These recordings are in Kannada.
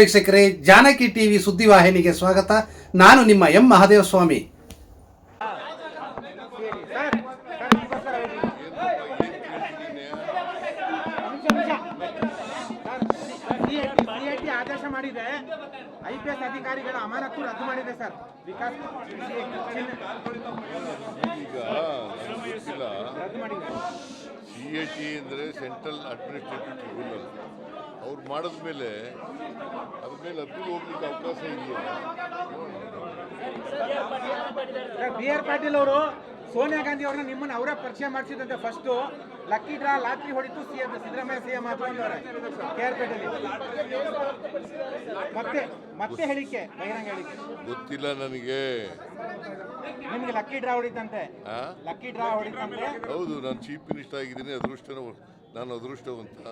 ವೀಕ್ಷಕರೇ, ಜಾನಕಿ ಟಿವಿ ಸುದ್ದಿವಾಹಿನಿಗೆ ಸ್ವಾಗತ. ನಾನು ನಿಮ್ಮ ಎಂ ಮಹಾದೇವ ಸ್ವಾಮಿ ಸಿಐಟಿ ಆದೇಶ ಮಾಡಿದೆ ಅಧಿಕಾರಿಗಳ ಅಮಾನತು ರದ್ದು ಮಾಡಿದೆ ಸರ್ ವಿಕಾಸ್ ರದ್ದು ಸಿ ಎ ಟಿ ಅಂದರೆ ಸೆಂಟ್ರಲ್ ಅಡ್ಮಿನಿಸ್ಟ್ರೇಟಿವ್ ಟ್ರಿಬ್ಯುನಲ್. ಅವ್ರು ಮಾಡಿದ್ಮೇಲೆ ಅದ್ರ ಮೇಲೆ ಅಪೀಲ್ ಹೋಗ್ಲಿಕ್ಕೆ ಅವಕಾಶ ಇದೆಯಾ? ಬಿ ಆರ್ ಪಾಟೀಲ್ ಅವರು ಸೋನಿಯಾ ಗಾಂಧಿ ಅವ್ರನ್ನ ನಿಮ್ಮನ್ನ ಅವರೇ ಪರಿಚಯ ಮಾಡಿಸಿದಂತೆ ಫಸ್ಟ್ ಲಕ್ಕಿ ಡ್ರಾ ಲಾಟ್ರಿ ಹೊಡಿತು ಸಿ ಎಂ ಸಿದ್ದರಾಮಯ್ಯ ಸಿಎಂ ಆದ್ರು ಕೆ ಆರ್ ಪೇಟೆಯಲ್ಲಿ. ಮತ್ತೆ ಮತ್ತೆ ಹೇಳಿಕೆ ಬಹಿರಂಗ ಹೇಳಿಕೆ. ಗೊತ್ತಿಲ್ಲ ನನಗೆ. ನಿಮ್ಗೆ ಲಕ್ಕಿ ಡ್ರಾ ಹೊಡಿತಂತೆ? ಲಕ್ಕಿ ಡ್ರಾ ಹೊಡಿತಂತೆ. ಹೌದು ನಾನು ಚೀಫ್ ಮಿನಿಸ್ಟರ್ ಆಗಿದ್ದೀನಿ ಅದೃಷ್ಟನ ನಾನು ಅದೃಷ್ಟವಂತ.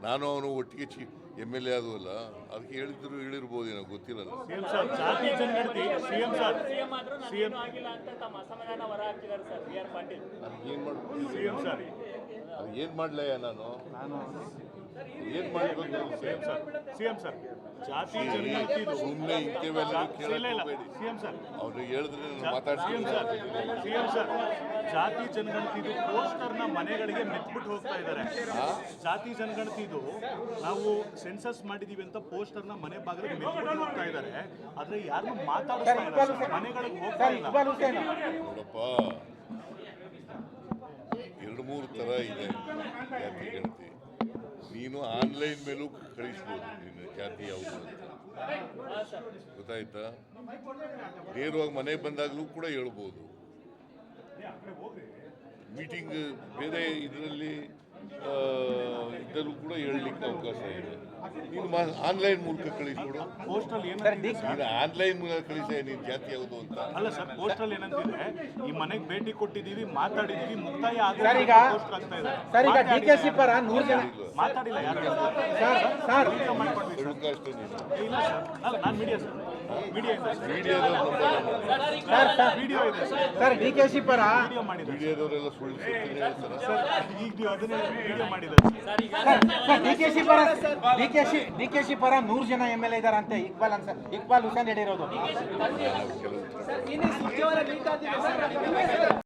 ನಾನು ಅವನು ಒಟ್ಟಿಗೆ ಚಿ ಎಂ ಎಲ್ ಎ ಆದವಲ್ಲ ಅದಕ್ಕೆ ಹೇಳಿದ್ರು ಹೇಳಿರ್ಬೋದು ಏನೋ ಗೊತ್ತಿಲ್ಲ ನನಗೆ. ಸಿಎಂ ಸರ್ ಜಾತಿ ಜನಗಣತಿ ಸಿಎಂ ಸರ್ ಸಿಎಂ ಆಗಿಲ್ಲ ಅಂತ ತಮ್ಮ ಅಸಮಾಧಾನ ಹೊರ ಹಾಕಿದ್ದಾರೆ ಸರ್ ಬಿ ಆರ್ ಪಾಟೀಲ್ ಅದಕ್ಕೆ ಏನು ಮಾಡ್ಬೋದು ಸಿಎಂ ಸರ್ ಏನು ಮಾಡಲಯ್ಯ ನಾನು? ಏನು ಮಾಡಬೇಕು ಸಿಎಂ ಸರ್. CM sir. ಜಾತಿ ಜನಗಣತಿದು ಸುಮ್ಮನೆ ಇಂಥವೆಲ್ಲ ಇಲ್ಲ ಹೋಗಬೇಡಿ. CM sir. ಅವರು ಹೇಳಿದ್ರೆ ಮಾತಾಡ್ತೀನಿ. ಸರ್. CM sir. ಜಾತಿ ಜನಗಣತಿದು ಪೋಸ್ಟರ್ನ ಮನೆಗಳಿಗೆ ಮೆತ್ಬಿಟ್ಟು ಹೋಗ್ತಾ ಇದ್ದಾರೆ. ಜಾತಿ ಜನಗಣತಿದು ನಾವು ಸೆನ್ಸಸ್ ಮಾಡಿದೀವಿ ಅಂತ ಪೋಸ್ಟರ್ನ ಮನೆ ಬಾಗಿಲು ಮೆತ್ಬಿಟ್ಟು ಹೋಗ್ತಾ ಇದ್ದಾರೆ. ಆದ್ರೆ ಯಾರು ಮಾತಾಡ್ತಾ ಇಲ್ಲ ಮನೆಗಳಿಗೆ ಹೋಗ್ತಾ ಇಲ್ಲ ಇಕ್ಬಾಲ್ ಹುಸೇನ್ ನೋಡಪ್ಪ ಎರಡು ಮೂರು ಥರ ಇದೆ. ಜಾತಿ ಗಣತಿ ನೀನು ಆನ್ಲೈನ್ ಮೇಲೂ ಕಳಿಸ್ಬೋದು ನಿನ್ನ ಜಾತಿ ಯಾವುದು ಅಂತ. ಗೊತ್ತಾಯ್ತಾ? ನೇರವಾಗಿ ಮನೆಗೆ ಬಂದಾಗಲೂ ಕೂಡ ಹೇಳ್ಬೋದು. ಮೀಟಿಂಗ್ ಬೇರೆ ಇದರಲ್ಲಿ ಇದರಲ್ಲೂ ಕೂಡ ಹೇಳಲಿಕ್ಕೆ ಅವಕಾಶ ಇದೆ. ನೀನು ಆನ್ಲೈನ್ ಮೂಲಕ ಕಳಿಸ್ಕೊಡು ನೀನು ಆನ್ಲೈನ್ ಮೂಲಕ ಕಳಿಸ ನೀನು ಜಾತಿ ಯಾವುದು ಅಂತ. ಅಲ್ಲ ಸರ್ ಪೋಸ್ಟಲ್ ಏನಂತಿದ್ರೆ ಈ ಮನೆಗೆ ಭೇಟಿ ಕೊಟ್ಟಿದೀವಿ ಮಾತಾಡಿದೀವಿ ಮುಕ್ತಾಯ ಸರ್, ಈಗ- ಪೋಸ್ಟರ್ ಆಗ್ತಾ ಇದೆ. ಸರ್ ಈಗ ಡಿ ಕೆ ಸಿ ಪರ ನೂರು ಜನ ಮಾತಾಡಿಲ್ಲ ಯಾರು? ಸರ್ ಸರ್ ಇಲ್ಲ ಸರ್. ಅಲ್ಲ ನಾನು ಮೀಡಿಯಾ ಸರ್. ಮೀಡಿಯಾ ಇದೆ ಸರ್. ಸರ್ ಸರ್ ವಿಡಿಯೋ ಇದೆ ಸರ್. ಸರ್ ಡಿ ಕೆ ಪರ? ವಿಡಿಯೋ ಮಾಡಿದ್ದಾರೆ ಮೀಡಿಯಾದವರೆಲ್ಲ ಸುಳ್ಳು ಸರ್ ಈಗ ಅದನ್ನೇ ವಿಡಿಯೋ ಮಾಡಿದ್ದಾರೆ ಸರ್. ಡಿ ಕೆ ಪರ ಡಿ ಕೆ ಶಿ ಡಿ ಕೆ ಸಿ ಪರ ನೂರು ಜನ ಎಂ ಎಲ್ ಎ ಇದ್ದಾರಂತೆ ಇಕ್ಬಾಲ್ ಅಂತ. ಇಕ್ಬಾಲ್ ಹುಸೇನ್ ಹೇಳಿರೋದು